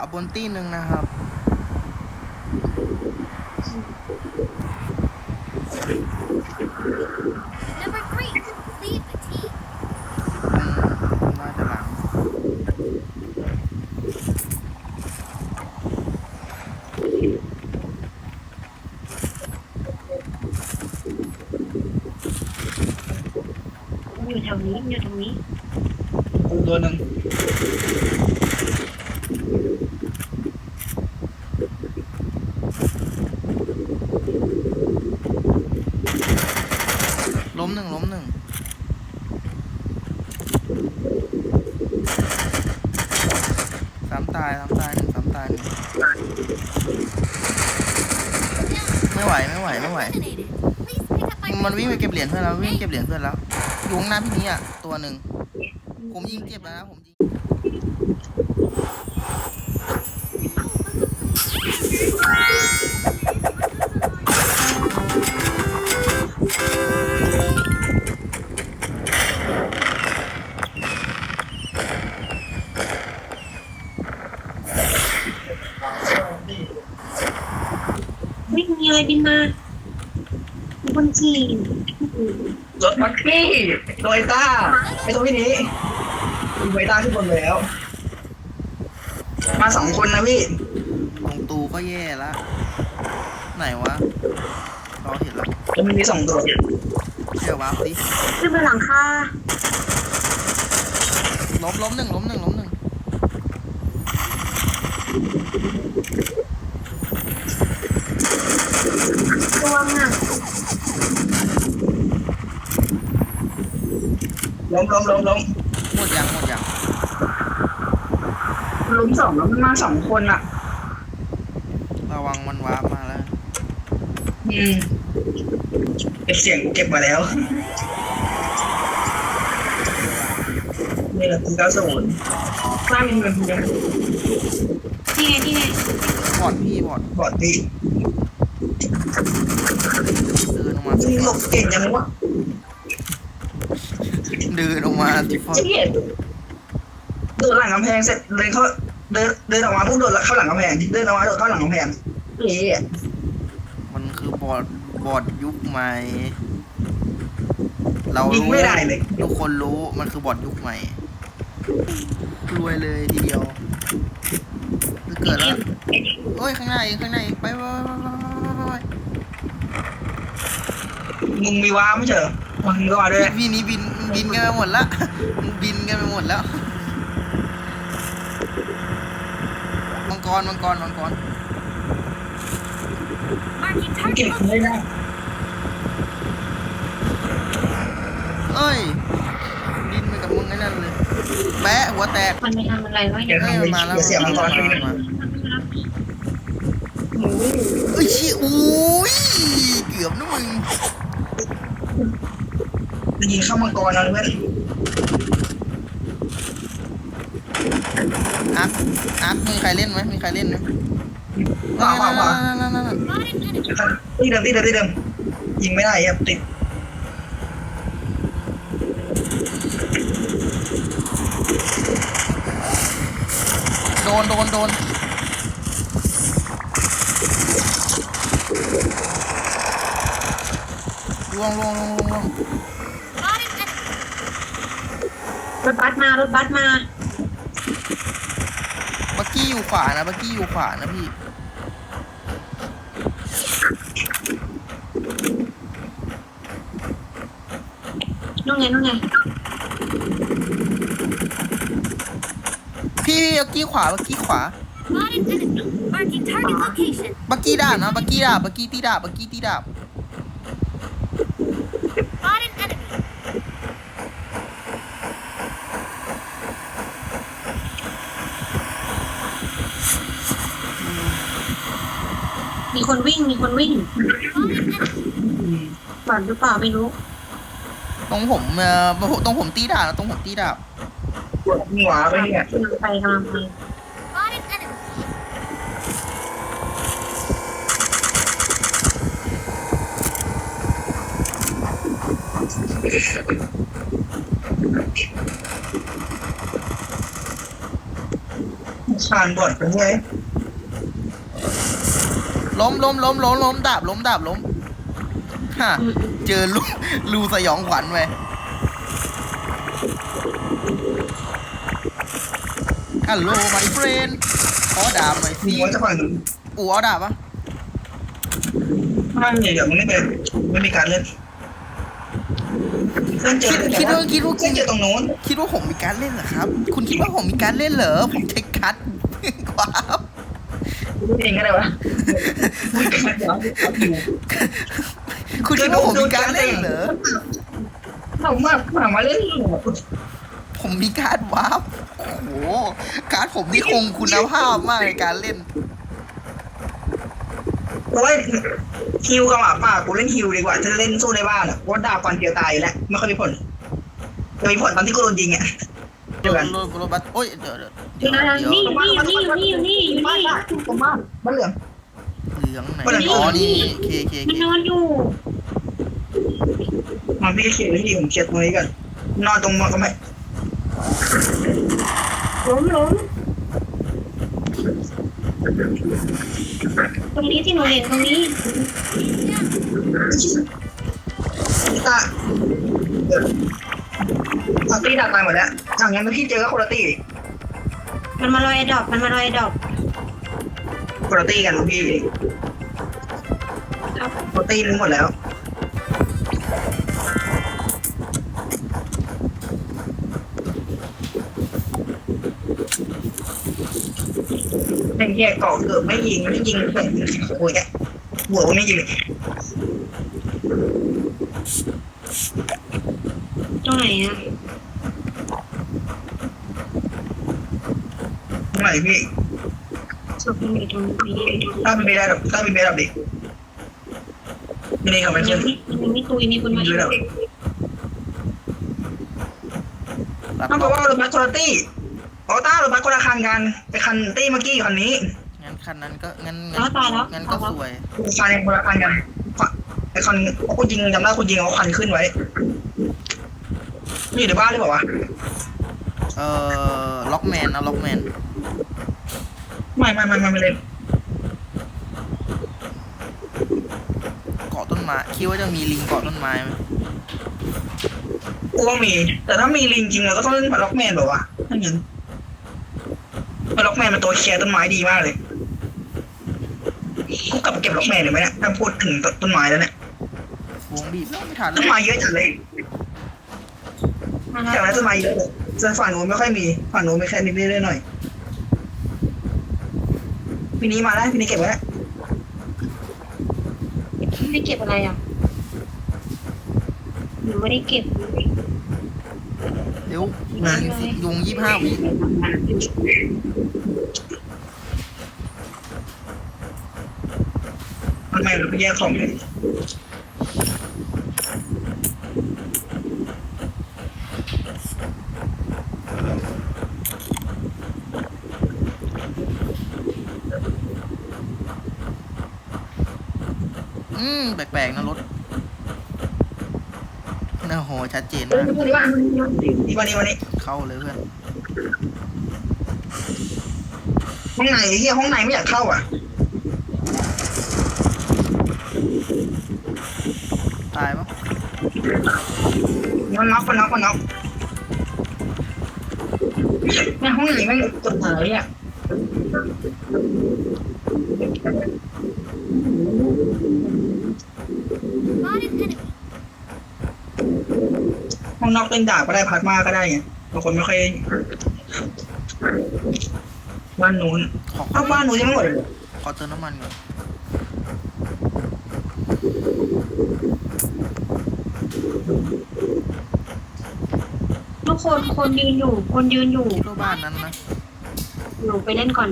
าบนตี้หนึ่งนะครับ Number three, lead the team. อืมน่าจะหลัง อยู่แถวนี้อยู่ตรงนี้ กูตัวหนึ่ง ล้ม หนึ่งล้มหนึ่งสามตายสามตายหนึ่งสามตายหนึ่งไม่ไหวไม่ไหวไม่ไหว มันวิ่งไปเก็บเหรียญเพื่อนแล้ววิ่งเก็บเหรียญเพื่อนแล้วยุงหน้าพี่นี้อะตัวหนึ่งผมยิงเจ็บแล้วนะผม รถมักกี้โดยต้าไอ้ตัวพี่นี้โดยต้าขึ้นบนแล้ว มาสองคนนะพี่ลงตูก็แย่ละไหนวะรอเห็นแล้วจะมีสองตัวเชื่อวะสิขึ้นไปหลังคาล้มล้มหนึ่งล้มหนึ่งล้มหนึ่งตัวอะ ล้มล้มล้มล้มหมดยังหมดยังล้มสองแล้วมันมาสองคนอะ ระวังมันวาร์ปมาแล้ว อืมเก็บเสียงกูเก็บมาแล้วนี่แหละกูเก้าศูนย์หน้ามีเงินเพียงนี่ไงนี่ไงบอดพี่บอดบอดพี่เดินออกมา มึงหลบเก่งยังวะ เดินออกมาสิฟอเจี๊ยดโดดหลังกำแพงเสร็จเดินเข้าเดินเดินออกมาพุ่งโดดเข้าหลังกำแพงเดินออกมาโดดเข้าหลังกำแพงเอมันคือบอดบอดยุคใหม่ เรายิงรู้ไม่ได้เลย ทุกคนรู้มันคือบอดยุคใหม่ รวยเลยทีเดียวเกิดแล้วโอ้ยข้างหน้าเองข้างหน้าเองไปไปไปไปไปไปมึงมีว้าไม่เหรอมึงก็มาด้วยพี่นี้บิน บินกันไปหมดละบินกันไปหมดแล้วมังกรมังกรมังกร Marking มึงเก็บ target. ไม่ได้เอ้ยบินไปกับมึงไอ้นั่นเลยแปะหัวแตกมันไปทำอะไรวะเดี๋ยวเอ้ยทำมันไปมาแล้วเดี๋ยวเสียมังกรมาขึ้นแล้วมามาเอ้ยชิโอ้ยเกือบนะมึง จะยิงเข้ามังกรนะเพื่อนอาร์คอาร์คมีใครเล่นไหมมีใครเล่นไหมว้าวว้าวว้าวนั่นนั่นนั่นนั่น Spotted enemy. ที่เดิมที่เดิมที่เดิมยิงไม่ได้ครับติดโดนโดนโดนล่วงล่วงล่วงล่วงล่วง Spotted enemy. รถบัสมารถบัสมา บักกี้อยู่ขวานะบักกี้อยู่ขวานะพี่ นู่นไงนู่นไง พี่พี่บักกี้ขวาบักกี้ขวา Spotted enemy. Marking target location. บักกี้ดาบนะบักกี้ดาบบักกี้ตีดาบบักกี้ตีดาบ Spotted enemy. มี คนวิ่งมีคนวิ่ง Spotted enemy. บอดหรือเปล่าไม่รู้ ตรงผมเอ่อตรงผมตีดาบนะตรงผมตีดาบปวดหัวไปเนี่ยกำลังไปกำลังไป Spotted enemy. มคานบอดไปเลย ล้มล้มล้มล้มล้มดาบล้มดาบล้มฮะอืมเจอลูรูสยองขวัญไปฮัลโหลไมเฟรนขอดาบหน่อยมีสิว่าจะฝั่งหนึ่งอูเอาดาบปะไม่เดี๋ยวมันไม่เป็นไม่มีการเล่นเพื่อนเจอคิดคิดว่าคิดว่าเพื่อนเจอตรงโน้นคิดว่าผมมีการเล่นเหรอครับ คุณคิดว่าผมมีการเล่นเหรอผมเทคคัทครับ เองก็ได้วะพูดกันเดี๋ยวอยู่คุณคิดว่าผมมีการเล่นเหรอเอามาถามมาเล่นเหรอผมมีการวาร์ปโอ้โหการดผมนี่คงคุณภาพมากในการเล่นโอ้ยฮิวกับหมาป่ากูเล่นฮิวดีกว่าจะเล่นสู้ในบ้านอะเพราะว่าดาบฟันเดียวตายอยู่แล้วไม่ค่อยมีผลจะมีผลตอนที่กูโดนยิงอะ เดียวกันโรโรบัสโอ้ยเดี๋ยวเดี๋ยวอยู่เดี๋ยวนะเดี๋ยวนี่นี่อยู่นี่อยู่นี่อยู่นี่อยู่บ้านนี่บ้านตรงบ้านบ้านเหลืองเหลืองไหนคนละอ๋อนี่นี่เคเคมันเคนอนอยู่มาพี่เขียนที่ผมเขียนตรงนี้กันนอนตรงมอกำแพงล้มล้มตรงนี้ที่หนูเห็นตรงนี้ตา เออตาตีดักตายหมดแล้วอย่างงั้นพี่เจอก็คนละตีมันมาลอยดอก มันมาลอยดอกคนละตีกันพี่คนละตีนึงหมดแล้ว ไอ้แย่เกาะเกือบไม่ยิงไม่ยิงโอ้ยแกหัวไม่ยิงตรงไหนอะ ไห นพี่ศพมันอยู่ตรงนี้ถ้าเป็นไม่ได้หรอกถ้าเป็นไม่ได้หรอกดิไม่ได้เขาไม่ยัขึ้งนไม่ยังไม่ตุยมีคนมาไม่ช่วยได้หรอกรับต้องบอกว่ารถบัสคนละตี้ออต้ารถบัสคนละคันกันไปคันตี้เมื่อกี้คันนี้งั้นคันนั้นก็งั้นแล้งั้วนตายแล้วงั้นก็สวยคันคนละคันกันไอ้คันคุณยิงจำได้คุณยิงเอาคันขึ้นไว้นี่อยู่ในบ้านหรือเปล่าวะเอ่อล็อกแมนนะล็อกแมน ไม่ไม่ไม่ไม่ไม่เล่นเกาะต้นไม้คิดว่าจะมีลิงเกาะต้นไม้ไหมกูว่ามี แต่ถ้ามีลิงจริงเราก็ต้องเล่นล็อกแมนแบบวะถ้าอย่างนั้นล็อกแมนเป็นตัวเคลียร์ต้นไม้ดีมากเลยกูกลับไปเก็บล็อกแมนเลยไหมเนี่ยถ้าพูดถึงต้นไม้แล้วเนี่ยวงบีบแล้วไม่ทันต้แล้นวไม้เยอะจัดเลยมาแถวแล้นั้นวต้นไม้เยอะเลยส่วนฝั่งนู้นไม่ค่อยมีฝั่งนู้นมีแค่นิดๆหน่อยๆ พี่นี้มาได้พี่นี้เก็บไว้ไม่เก็บอะไรอะหนูไม่ได้เก็บเดี๋ยวยิงสิยุงยี่ห้าวิทำไมเราไปแยกของเลย อืม แปลกๆนะรถ โอ้โห ชัดเจนเฮ้ยมาก นี่วันนี้วันนี้วันนี้เข้าเลยเพื่อน ห้องไหนเฮียห้องไหนไม่อยากเข้าอะตายปะมันน็อกมันน็อกมันน็อกแม่งห้องไหนแม่งกดหายอะ Spotted enemy. ห้ องน็อกเล่นดาบก็ได้พัดมาก็ได้ไงบางคนไม่ค่อยบ้านนู้นขอเอ้าบ้านนู้นยังไม่หมดเลยเหรอขอเติมน้ำมันก่อนทุกคนคนยืนอยู่ คนยืนอยู่คิดว่าบ้านนั้นนะหนูไปเล่นก่อน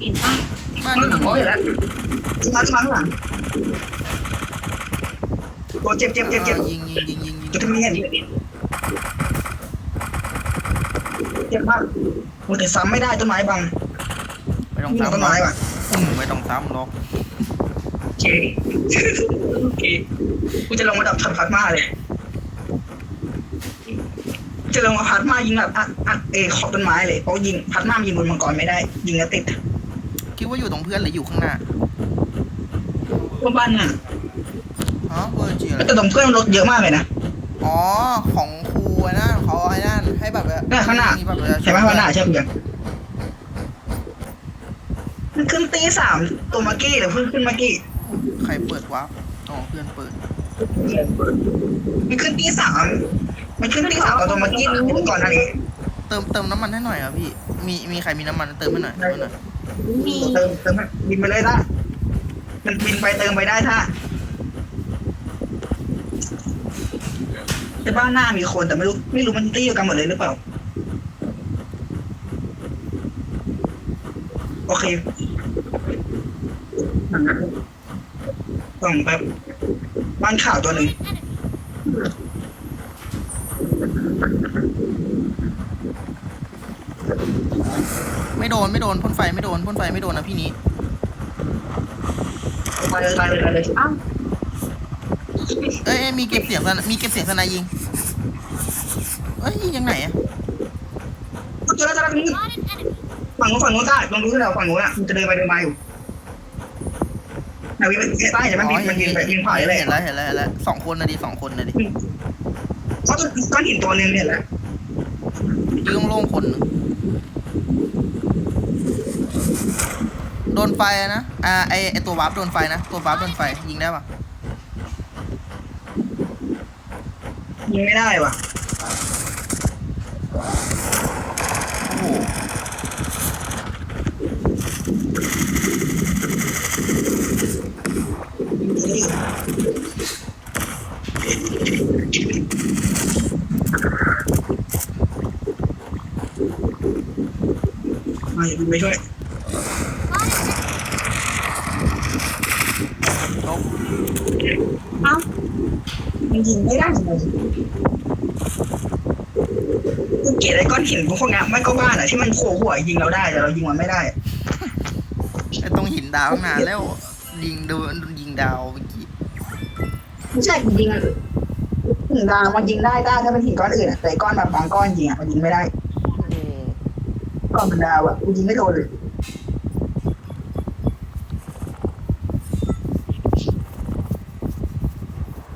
เห็นปะบ้านมันนี้โอ้ยแล้วมาข้างหลัง โอ้เจ็บเจ็บเจ็บเจ็บเออยิงยิงยิงยิงยิงจะไม่เห็นเจ็บมากโอ้แต่ซ้ำไม่ได้ต้นไม้บังไม่ต้องมีซ้ำต้นหรอไม้กว่ะอืมไม่ต้องซ้ำหรอกโอเคโอเคกูจะลงมาดับทันพัดมาเลยเจอมาพัดมายิงแบบอัดอัดเอขอบต้นไม้เลยเพราะยิงพัดมายิงบนมังกรไม่ได้ ยิงแล้วติดคิดว่าอยู่ตรงเพื่อนหรืออยู่ข้างหน้าบนบ้านน่ะ อ๋อเบอร์จีอะไรแต่ตรงเพื่อนรถเยอะมากเลยนะ อ๋อ ของครูไอ้นั่นเขาไอ้นั่นให้แบบน่ะข้างหน้ามีแบบประชาชนใช่ไหมข้างหน้าใช่ไหมเพื่อนมันขึ้นตีสามตัวเมื่อกี้หรือเพิ่งขึ้นเมื่อกี้ ใครเปิดวะอ๋อเพื่อนเปิด มันขึ้นตีสาม มันขึ้นตีสามกับตัวเมื่อกี้ก่อนอันนี้ เติมเติมน้ำมันให้หน่อยอะพี่ มีมีใครมีน้ำมันเติมให้หน่อยเติมให้หน่อยมีเติมเติมบินไปเลยท่ามันบินไปเติมไปได้ท่า แต่บ้านหน้ามีคนแต่ไม่รู้ไม่รู้มันตีอยู่กันหมดเลยหรือเปล่า โอเคส่องแบบบ้านข่าวตัวหนึ่งไม่โดนไม่โดนพ่นไฟไม่โดนพ่นไฟไม่โดนนะพี่นี้ไปเลยไปเลยไปเลยอ้าว เอ้ยเอ้ยมีเก็บเสียงสนมีเก็บเสียงสนายยิงเอ้ยยิงยังไหนอะเจอแล้วเจอแล้วนี่ Spotted enemy. ฝั่งนู้นฝั่งนู้นใต้ลองดูที่เราฝั่งนู้นอะมันจะเดินไปเดินมาอยู่นาวิมันใต้ใช่ไหมบินมันยิงไปยิงผ่านเลยเห็นแล้วเห็นแล้วเห็นแล้วสองคนนะดิสองคนนะดิเพราะก้อนหินตัวหนึงเนี่ยแหละยิงโล่งๆคนหนึ่งโดนไฟอะนะอ่าไอไอตัววาร์ปโดนไฟนะตัววาร์ปโดนไฟยิงได้ปะ ยิงไม่ได้ว่ะโอ้โหมาอย่าบินไปช่วย จบ อ้าว มันยิงไม่ได้เลยกูเกลียดไอ้ก้อนหินพวกเนี้ยไม่ก็บ้านอะที่มันโผล่หัวยิงเราได้แต่เรายิงมันไม่ได้ ไอตรงหินดาวตั้งนานแล้ว ยิงโดนยิงดาวเมื่อกี้ไม่ใช่จริงๆอะหินดาวมันยิงได้ได้ถ้าเป็นหินก้อนอื่นอะแต่ก้อนแบบบางก้อนยิงอะมันยิงไม่ได้โอ้โหก้อนเป็นดาวอะกูยิงไม่โดนเลย